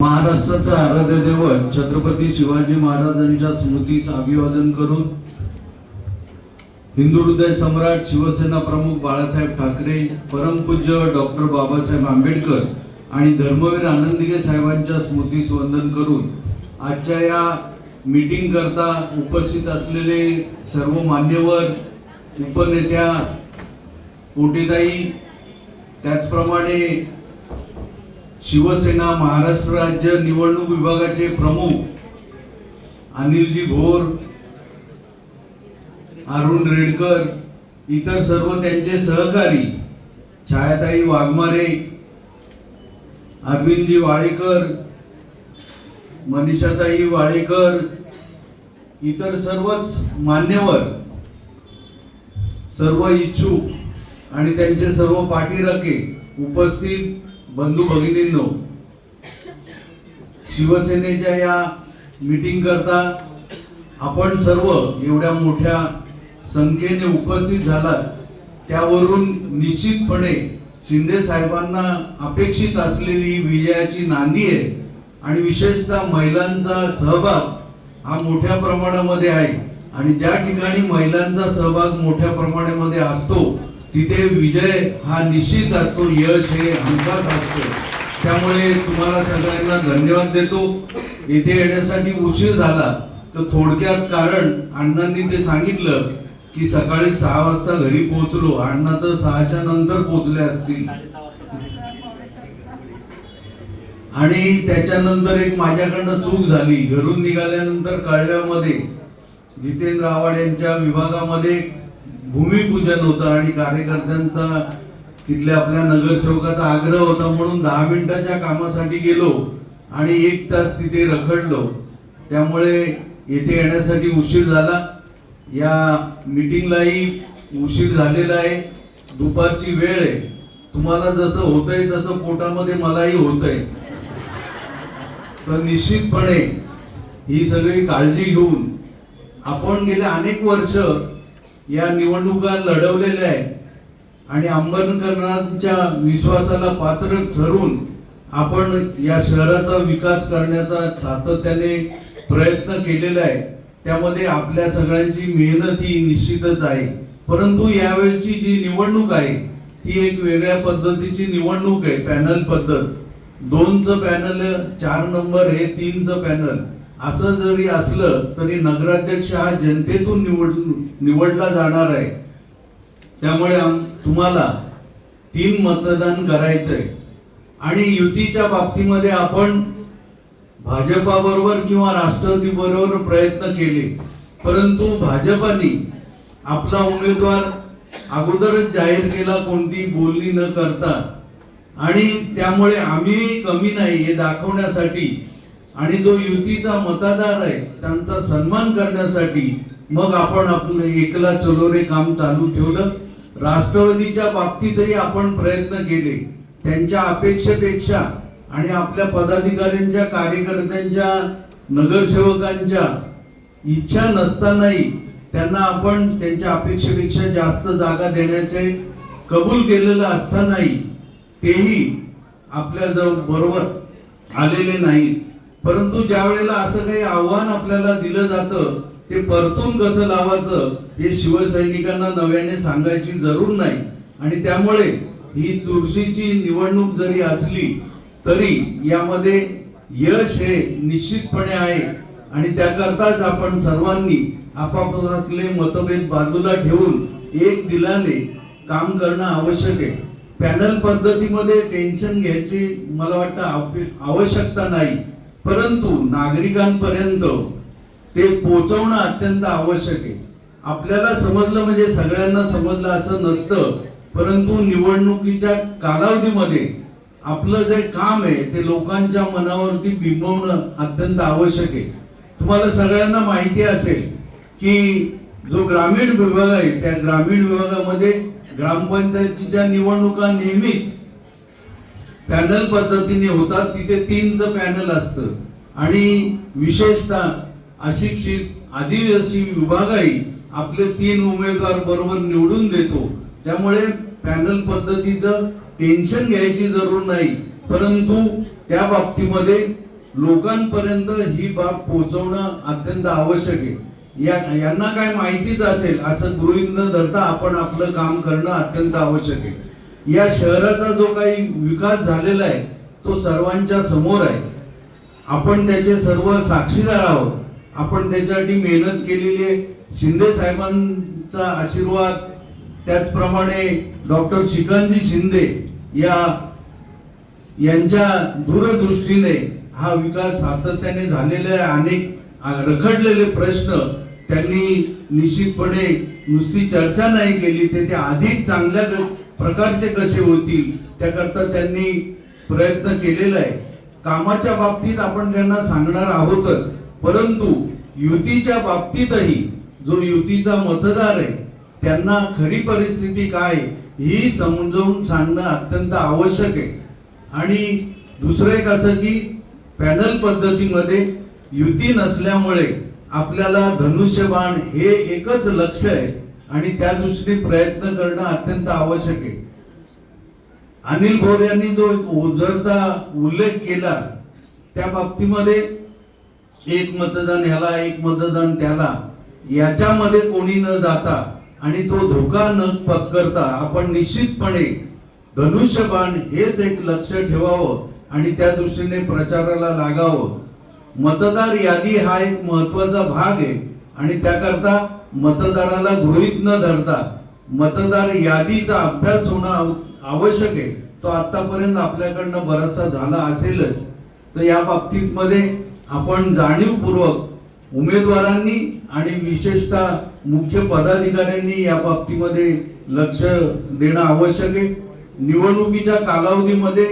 महाराष्ट्राचा आराध्य दैवत छत्रपती शिवाजी महाराजांच्या स्मृतीस अभिवादन करून हिंदू हृदय सम्राट शिवसेना प्रमुख बाळासाहेब ठाकरे परमपूज्य डॉक्टर बाबासाहेब आंबेडकर आणि धर्मवीर आनंदगे साहेबांच्या स्मृतीस वंदन करून आजच्या या मीटिंग करता उपस्थित असलेले सर्व मान्यवर उपनेत्या पोटेताई त्याचप्रमाणे शिवसेना महाराष्ट्र राज्य निवडणूक विभागाचे प्रमुख अनिलजी भोर अरुण रेडकर इतर सर्व त्यांचे सहकारी छायाताई वाघमारे अरविंदजी वाळेकर मनीषाताई वाळेकर इतर सर्वच मान्यवर सर्व इच्छुक आणि त्यांचे सर्व पाठीराखे उपस्थित बंधू भगिनींनो शिवसेनेच्या या मीटिंग करता आपण सर्व एवढ्या मोठ्या संख्येने उपस्थित झालात. त्यावरून निश्चितपणे शिंदे साहेबांना अपेक्षित असलेली विजयाची नांदी आहे आणि विशेषतः महिलांचा सहभाग हा मोठ्या प्रमाणामध्ये आहे. आणि ज्या ठिकाणी महिलांचा सहभाग मोठ्या प्रमाणामध्ये असतो तिथे विजय हा निश्चित असतो यश हे हमखास असतो. त्यामुळे तुम्हाला सगळ्यांना धन्यवाद देतो. इथे येण्यासाठी उशीर झाला. तर थोडक्यात कारण अण्णांनी ते सांगितलं की सकाळी सहा वाजता घरी पोहोचलो. अण्णा तर सहाच्या नंतर पोहोचले असतील. आणि त्याच्यानंतर एक माझ्याकडनं चूक झाली. घरून निघाल्यानंतर कळव्यामध्ये जितेंद्र आव्हाड यांच्या विभागामध्ये भूमिपूजन होतं आणि कार्यकर्त्यांचा तिथल्या आपल्या नगरसेवकाचा आग्रह होता म्हणून दहा मिनिटाच्या कामासाठी गेलो आणि एक तास तिथे रखडलो. त्यामुळे येथे येण्यासाठी उशीर झाला. या मीटिंगलाही उशीर झालेला आहे. दुपारची वेळ आहे. तुम्हाला जसं होतंय तसं पोटामध्ये मलाही होतंय. तर निश्चितपणे ही सगळी काळजी घेऊन आपण गेल्या अनेक वर्ष या निवडणुका लढवलेल्या आहेत. आणि आंबेडकरांच्या विश्वासाला पात्र ठरून आपण या शहराचा विकास करण्याचा सातत्याने प्रयत्न केलेला आहे. त्यामध्ये आपल्या सगळ्यांची मेहनत ही निश्चितच आहे. परंतु यावेळची जी निवडणूक आहे ती एक वेगळ्या पद्धतीची निवडणूक आहे पॅनल पद्धत. दोनचं पॅनल चार नंबर हे तीनचं पॅनल. असं जरी असलं तरी नगराध्यक्ष हा जनतेतून निवडून निवडला जाणार आहे. त्यामुळे तुम्हाला तीन मतदान करायचंय. आणि युतीच्या बाबतीमध्ये आपण भाजपाबरोबर किंवा राष्ट्रवादी बरोबर प्रयत्न केले. परंतु भाजपाने आपला उमेदवार अगोदरच जाहीर केला कोणती बोलणी न करता. आणि त्यामुळे आम्ही कमी नाही हे दाखवण्यासाठी. आणि जो युतीचा मतदार आहे त्यांचा सन्मान करण्यासाठी मग आपण आपलं एकला चलो रे काम चालू ठेवलं. राष्ट्रवादीच्या बाबतीतही आपण प्रयत्न केले. त्यांच्या अपेक्षेपेक्षा आणि आपल्या पदाधिकाऱ्यांच्या कार्यकर्त्यांच्या नगरसेवकांच्या इच्छा नसतानाही त्यांना आपण त्यांच्या अपेक्षेपेक्षा जास्त जागा देण्याचे कबूल केलेलं असतानाही तेही आपल्या जवळ बरोबर आलेले नाहीत. परंतु ज्या वेळेला असं काही आव्हान आपल्याला दिलं जातं ते परतून कसं लावायचं हे शिवसैनिकांना नव्याने सांगायची जरूर नाही. आणि त्यामुळे ही चुरशीची निवडणूक जरी असली तरी यामध्ये यश हे निश्चितपणे आहे. आणि त्याकरताच आपण सर्वांनी आपापसातले मतभेद बाजूला ठेवून एक दिलाने काम करणं आवश्यक आहे. पॅनल पद्धतीमध्ये टेन्शन घ्यायची मला वाटतं आवश्यकता नाही. परंतु नागरिकांपर्यंत ते पोचवणं अत्यंत आवश्यक आहे. आपल्याला समजलं म्हणजे सगळ्यांना समजलं असं नसतं परंतु निवडणुकीच्या कालावधीमध्ये आपलं जे काम आहे ते लोकांच्या मनावरती बिंबवणं अत्यंत आवश्यक आहे. तुम्हाला सगळ्यांना माहिती असेल की जो ग्रामीण विभाग आहे त्या ग्रामीण विभागामध्ये ग्रामपंचायतीच्या निवडणुका नेहमीच पॅनल पद्धतीने होतात. तिथे तीनचं पॅनल असतं. आणि विशेषतः अशिक्षित आदिवासी विभागही आपले तीन उमेदवार बरोबर निवडून देतो. त्यामुळे पॅनल पद्धतीचं टेन्शन घ्यायची जरूर नाही. परंतु त्या बाबतीमध्ये लोकांपर्यंत ही बाब पोहोचवणं अत्यंत आवश्यक आहे. या यांना काय माहितीच असेल असं गृहीत न धरता आपण आपलं काम करणं अत्यंत आवश्यक आहे. या शहराचा जो काही विकास झालेला आहे तो सर्वांच्या समोर आहे. आपण त्याचे सर्व साक्षीदार आहोत. आपण त्याच्यासाठी मेहनत केलेली आहे शिंदे साहेबांचा आशीर्वाद त्याचप्रमाणे डॉक्टर श्रीकांतजी शिंदे या यांच्या दूरदृष्टीने हा विकास सातत्याने झालेले आहे. अनेक रखडलेले प्रश्न त्यांनी निश्चितपणे नुसती चर्चा नाही केली ते ते अधिक चांगल्या प्रकारचे कसे होतील त्याकरता त्यांनी प्रयत्न केलेला आहे कामाच्या बाबतीत आपण त्यांना सांगणार आहोतच परंतु युतीच्या बाबतीतही जो युतीचा मतदार आहे त्यांना खरी परिस्थिती काय ही समजावून सांगणं अत्यंत आवश्यक आहे. आणि दुसरं एक असं की पॅनल पद्धतीमध्ये युती नसल्यामुळे आपल्याला धनुष्यबाण हे एकच लक्ष आहे आणि त्या दृष्टीने प्रयत्न करणं अत्यंत आवश्यक आहे. अनिल भोर यांनी जो एक उल्लेख केला त्या बाबतीमध्ये एक मतदान ह्याला एक मतदान त्याला. याच्यामध्ये कोणी न जाता आणि तो धोका न पत्करता आपण निश्चितपणे धनुष्यबाण हेच एक लक्ष ठेवावं आणि त्या दृष्टीने प्रचाराला लागावं. मतदार यादी हा एक महत्त्वाचा भाग आहे आणि त्याकरता मतदाराला गृहित न धरता मतदार यादीचा अभ्यास होणं आव- आवश्यक आहे. तो आतापर्यंत आपल्याकडनं बराचसा झाला असेलच. तर या बाबतीत मध्ये आपण जाणीवपूर्वक उमेदवारांनी आणि विशेषतः मुख्य पदाधिकाऱ्यांनी या बाबतीमध्ये लक्ष देणं आवश्यक आहे. निवडणुकीच्या कालावधीमध्ये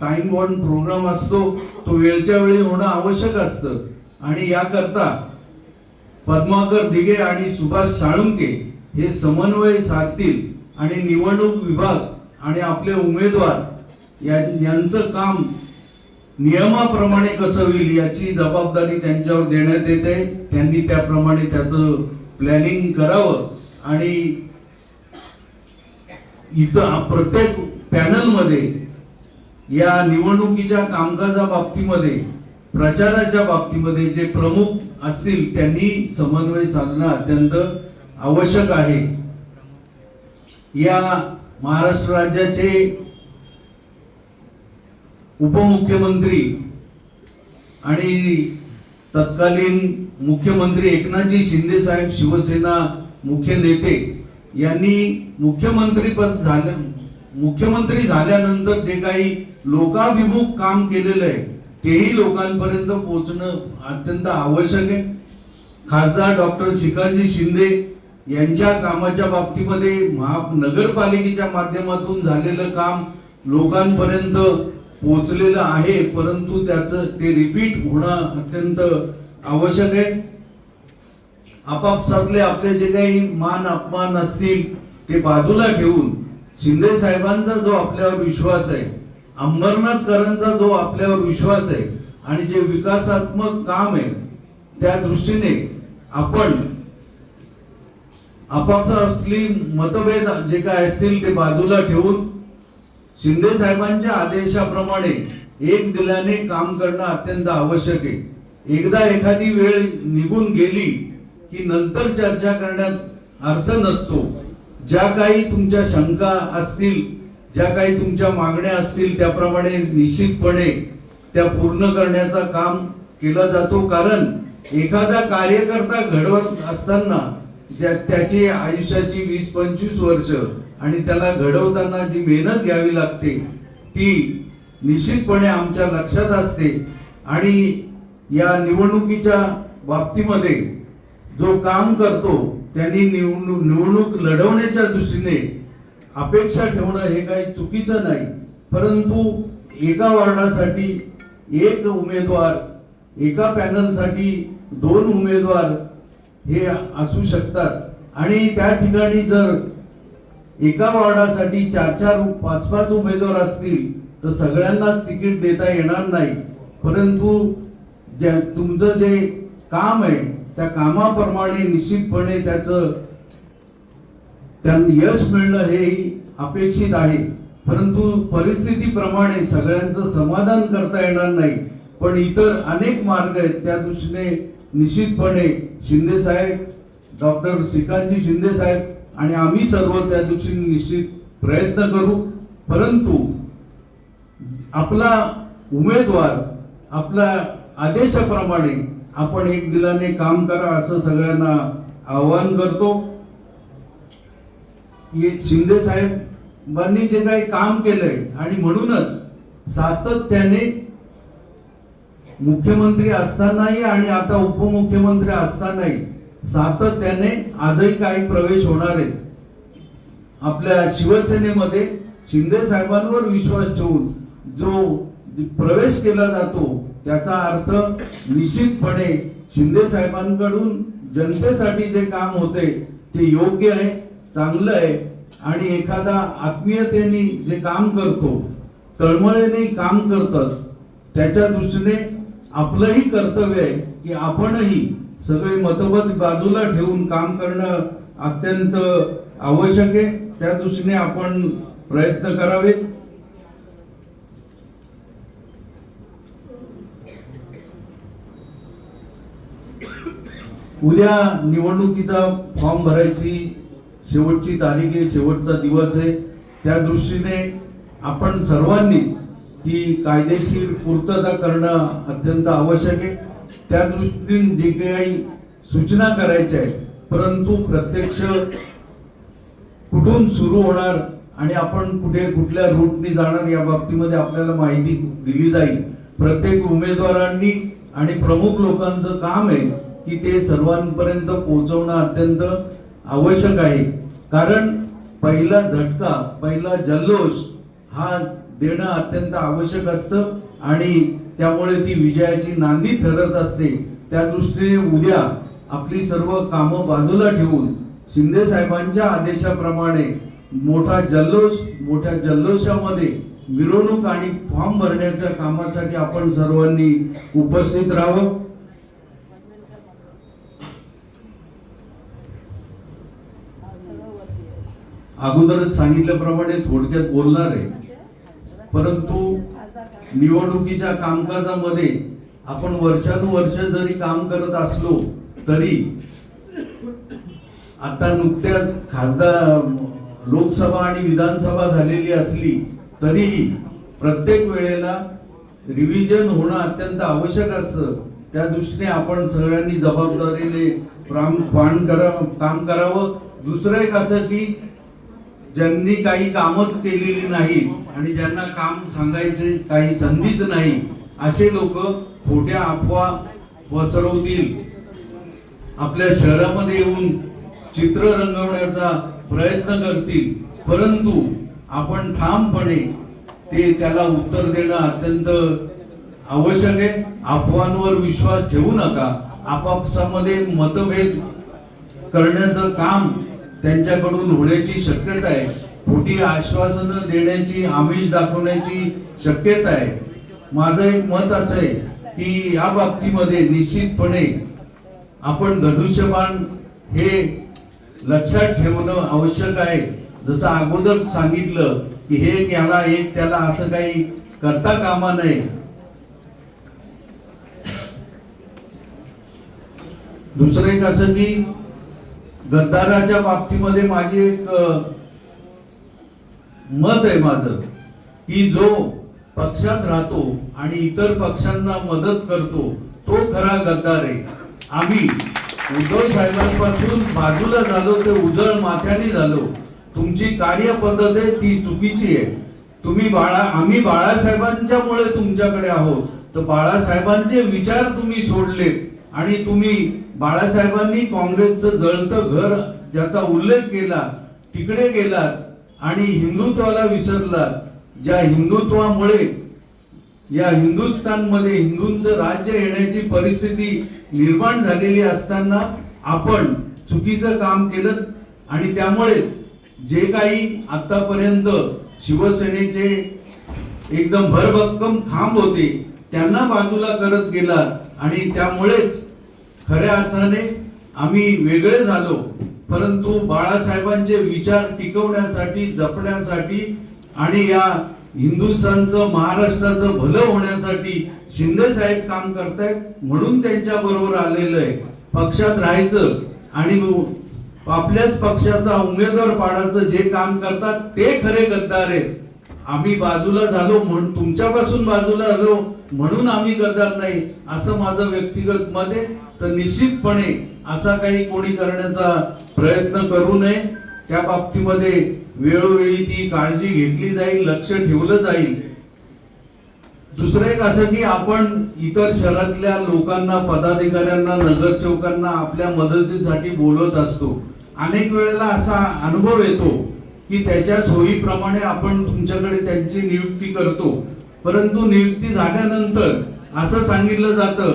टाइम बॉन्ड प्रोग्राम असतो तो वेळच्या वेळी होणं आवश्यक असतं. आणि याकरता पद्माकर दिघे आणि सुभाष साळुंके हे समन्वय साधतील आणि निवडणूक विभाग आणि आपले उमेदवार या- यांचं काम नियमाप्रमाणे कसं होईल याची जबाबदारी त्यांच्यावर देण्यात येते. त्यांनी त्याप्रमाणे त्याचं प्लॅनिंग करावं. आणि इथं प्रत्येक पॅनलमध्ये या निवडणुकीच्या कामकाजा बाबतीमध्ये प्रचाराच्या बाबतीमध्ये जे प्रमुख असतील त्यांनी समन्वय साधणं अत्यंत आवश्यक आहे. या महाराष्ट्र राज्याचे उपमुख्यमंत्री आणि तत्कालीन मुख्यमंत्री एकनाथजी शिंदे साहेब शिवसेना मुख्य नेते यांनी मुख्यमंत्रीपद झाले मुख्यमंत्री झाल्यानंतर जे काही लोकाभिमुख काम केलेलं आहे तेही लोकांपर्यंत पोहोचणं अत्यंत आवश्यक आहे. खासदार डॉक्टर शिकांजी शिंदे यांच्या कामाच्या बाबतीमध्ये महा नगरपालिकेच्या माध्यमातून झालेलं काम लोकांपर्यंत पोचलेलं आहे परंतु त्याचं ते रिपीट होणं अत्यंत आवश्यक आहे. आपापसातले आपले जे काही मान अपमान असतील ते बाजूला ठेवून शिंदे साहेबांचा जो आपल्यावर विश्वास आहे अंबरनाथकरांचा जो आपल्यावर विश्वास आहे आणि जे विकासात्मक काम आहे त्या दृष्टीने आपण आपापसातली मतभेद जे काय असतील ते बाजूला ठेवून शिंदे साहेबांच्या आदेशाप्रमाणे एक दिल्याने काम करणं अत्यंत आवश्यक आहे. एकदा एखादी वेळ निघून गेली की नंतर चर्चा करण्यात अर्थ नसतो. ज्या काही तुमच्या शंका असतील ज्या काही तुमच्या मागण्या असतील त्याप्रमाणे निश्चितपणे त्या पूर्ण करण्याचा काम केला जातो. कारण एखादा कार्यकर्ता घडवत असताना ज्या त्याची आयुष्याची वीस पंचवीस वर्ष आणि त्याला घडवताना जी मेहनत घ्यावी लागते ती निश्चितपणे आमच्या लक्षात असते. आणि या निवडणुकीच्या बाबतीमध्ये जो काम करतो त्यांनी निवडणूक निवडणूक लढवण्याच्या दृष्टीने अपेक्षा ठेवणं हे काही चुकीचं नाही. परंतु एका वॉर्डासाठी एक उमेदवार एका पॅनलसाठी दोन उमेदवार हे असू शकतात. आणि त्या ठिकाणी जर एका वॉर्डासाठी चार चार पाच पाच उमेदवार असतील तर सगळ्यांना तिकीट देता येणार नाही. परंतु ज्या तुमचं जे काम आहे त्या कामाप्रमाणे निश्चितपणे त्याचं त्यांना यश मिळणं हे अपेक्षित आहे. परंतु परिस्थितीप्रमाणे सगळ्यांचं समाधान करता येणार नाही. पण इतर अनेक मार्ग आहेत त्या दृष्टीने निश्चितपणे शिंदे साहेब डॉक्टर श्रीकांतजी शिंदे साहेब आणि आम्ही सर्व त्या दिवशी निश्चित प्रयत्न करू. परंतु आपला उमेदवार आपल्या आदेशाप्रमाणे आपण एक दिलाने काम करा असं सगळ्यांना आवाहन करतो. हे शिंदे साहेबांनी जे काही काम केलंय आणि म्हणूनच सातत्याने मुख्यमंत्री असतानाही आणि आता उपमुख्यमंत्री असतानाही सातत्याने आजही काही प्रवेश होणार आहेत. आपल्या शिवसेनेमध्ये शिंदे साहेबांवर विश्वास ठेवून जो प्रवेश केला जातो त्याचा अर्थ निश्चितपणे शिंदे साहेबांकडून जनतेसाठी जे काम होते ते योग्य आहे चांगलं आहे आणि एखादा आत्मीयतेने जे काम करतो तळमळेने काम करतात त्याच्या दृष्टीने आपलंही कर्तव्य आहे की आपणही सगळे मतभेद बाजूला ठेवून काम करणं अत्यंत आवश्यक आहे. त्या दृष्टीने आपण प्रयत्न करावे. उद्या निवडणुकीचा फॉर्म भरायची शेवटची तारीख आहे शेवटचा दिवस आहे. त्या दृष्टीने आपण सर्वांनीच ती कायदेशीर पूर्तता करणं अत्यंत आवश्यक आहे. त्या दृष्टीने जे काही सूचना करायच्या आहेत परंतु प्रत्यक्ष कुठून सुरू होणार आणि आपण कुठे कुठल्या रूटने जाणार या बाबतीमध्ये आपल्याला माहिती दिली जाईल. प्रत्येक उमेदवारांनी आणि प्रमुख लोकांचं काम आहे की ते सर्वांपर्यंत पोहोचवणं अत्यंत आवश्यक आहे. कारण पहिला झटका पहिला जल्लोष हा देणं अत्यंत आवश्यक असतं आणि त्यामुळे ती विजयाची नांदी ठरत असते. त्या दृष्टीने उद्या आपली सर्व कामं बाजूला ठेवून शिंदे साहेबांच्या आदेशाप्रमाणे मोठा जल्लोष मोठ्या जल्लोषामध्ये मिरवणूक आणि फॉर्म भरण्याच्या कामासाठी आपण सर्वांनी उपस्थित राहावं. अगोदरच सांगितल्याप्रमाणे थोडक्यात बोलणार आहे. परंतु निवडणुकीच्या कामकाजामध्ये आपण वर्षानुवर्ष जरी काम करत असलो तरी आता नुकत्याच खासदार लोकसभा आणि विधानसभा झालेली असली तरीही प्रत्येक वेळेला रिव्हिजन होणं अत्यंत आवश्यक असतं. त्या दृष्टीने आपण सगळ्यांनी जबाबदारीने प्राम पान करा काम करावं. दुसरं एक असं की ज्यांनी काही कामच केलेली नाही आणि ज्यांना काम सांगायचे काही संधीच नाही असे लोक खोट्या अफवा पसरवतील. आपल्या शहरामध्ये येऊन चित्र रंगवण्याचा प्रयत्न करतील. परंतु आपण ठामपणे ते त्याला उत्तर देणं अत्यंत आवश्यक आहे. अफवांवर विश्वास ठेवू नका. आपापसामध्ये मतभेद करण्याचं काम त्यांच्याकडून होण्याची शक्यता आहे. खोटी आश्वासनं देण्याची आमिष दाखवण्याची शक्यता आहे. माझं एक मत असं आहे की या बाबतीमध्ये निश्चितपणे आपण धनुष्यबाण हे लक्षात ठेवणं आवश्यक आहे. जसं अगोदर सांगितलं की हे त्याला याला एक त्याला असं काही करता कामा नये. दुसरं एक असं की गद्दाराच्या बाबतीमध्ये माझी एक मत आहे माझं की जो पक्षात राहतो आणि इतर पक्षांना मदत करतो तो खरा गद्दार आहे. आम्ही उद्धव साहेबांपासून बाजूला झालो ते उजळ माथ्याने झालो. तुमची कार्यपद्धत आहे ती चुकीची आहे. तुम्ही बाळा आम्ही बाळासाहेबांच्यामुळे तुमच्याकडे आहोत. तर बाळासाहेबांचे विचार तुम्ही सोडले आणि तुम्ही बाळासाहेबांनी काँग्रेसचं जळतं घर ज्याचा उल्लेख केला तिकडे गेलात आणि हिंदुत्वाला विसरलात. ज्या हिंदुत्वामुळे या हिंदुस्थानमध्ये हिंदूंचं राज्य येण्याची परिस्थिती निर्माण झालेली असताना आपण चुकीचं काम केलं आणि त्यामुळेच जे काही आतापर्यंत शिवसेनेचे एकदम भरभक्कम खांब होते त्यांना बाजूला करत गेला आणि त्यामुळेच खऱ्या अर्थाने आम्ही वेगळे झालो परंतु बाळासाहेबांचे विचार टिकवण्यासाठी जपण्यासाठी आणि या हिंदुस्थानचं महाराष्ट्राचं भलं होण्यासाठी शिंदे साहेब काम करतायत म्हणून त्यांच्या बरोबर आलेलं आहे. पक्षात राहायचं आणि आपल्याच पक्षाचा उमेदवार पाडायचं जे काम करतात ते खरे गद्दार आहेत. आम्ही बाजूला झालो म्हणून तुमच्यापासून बाजूला झालो म्हणून आम्ही करणार नाही असं माझं व्यक्तिगत मत आहे. तर निश्चितपणे असा काही कोणी करण्याचा प्रयत्न करू नये. त्या बाबतीमध्ये वेळोवेळी ती काळजी घेतली जाईल लक्ष ठेवलं जाईल. दुसरं एक असं की आपण इतर शहरातल्या लोकांना पदाधिकाऱ्यांना नगरसेवकांना आपल्या मदतीसाठी बोलवत असतो. अनेक वेळेला असा अनुभव येतो. की त्याच्या सोयीप्रमाणे आपण तुमच्याकडे त्यांची नियुक्ती करतो. परंतु नियुक्ती झाल्यानंतर असं सांगितलं जातं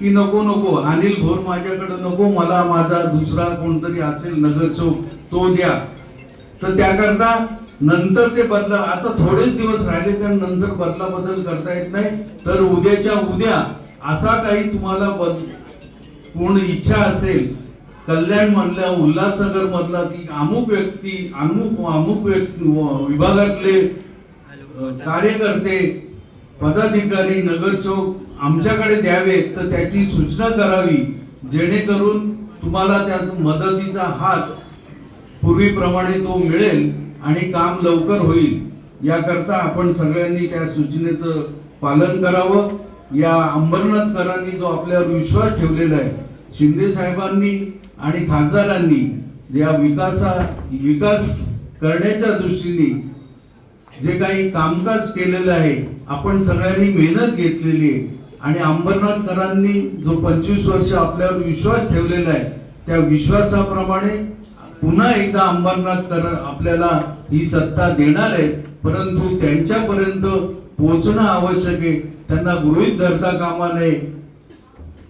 की नको नको अनिल भोर माझ्याकडे नको मला माझा दुसरा कोणतरी असेल नगरसेवक तो द्या. तर त्याकरता नंतर ते बदला आता थोडेच दिवस राहिले तर नंतर बदला बदल करता येत नाही. तर उद्याच्या उद्या असा काही तुम्हाला बद पूर्ण इच्छा असेल कल्याण मधल्या उल्हासनगर मधला ती अमुक व्यक्ती अमुक अमुक व्यक्ती विभागातले कार्यकर्ते पदाधिकारी नगरसेवक आमच्याकडे द्यावे तर त्याची सूचना करावी जेणेकरून तुम्हाला त्या मदतीचा हात पूर्वीप्रमाणे तो मिळेल आणि काम लवकर होईल. याकरता आपण सगळ्यांनी त्या सूचनेचं पालन करावं. या अंबरनाथकरांनी जो आपल्यावर विश्वास ठेवलेला आहे शिंदे साहेबांनी आणि खासदारांनी या विकासा विकास करण्याच्या दृष्टीने जे काही कामकाज केलेलं आहे आपण सगळ्यांनी मेहनत घेतलेली आहे. आणि अंबरनाथकरांनी जो पंचवीस वर्ष आपल्यावर विश्वास ठेवलेला आहे त्या विश्वासाप्रमाणे पुन्हा एकदा अंबरनाथकर आपल्याला ही सत्ता देणार आहेत. परंतु त्यांच्यापर्यंत पोहोचणं आवश्यक आहे. त्यांना गृहित धरता कामा नये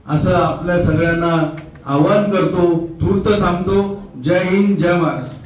असं आपल्या सगळ्यांना आवाहन करतो तूर्त थांबतो. जय हिंद जय महाराष्ट्र.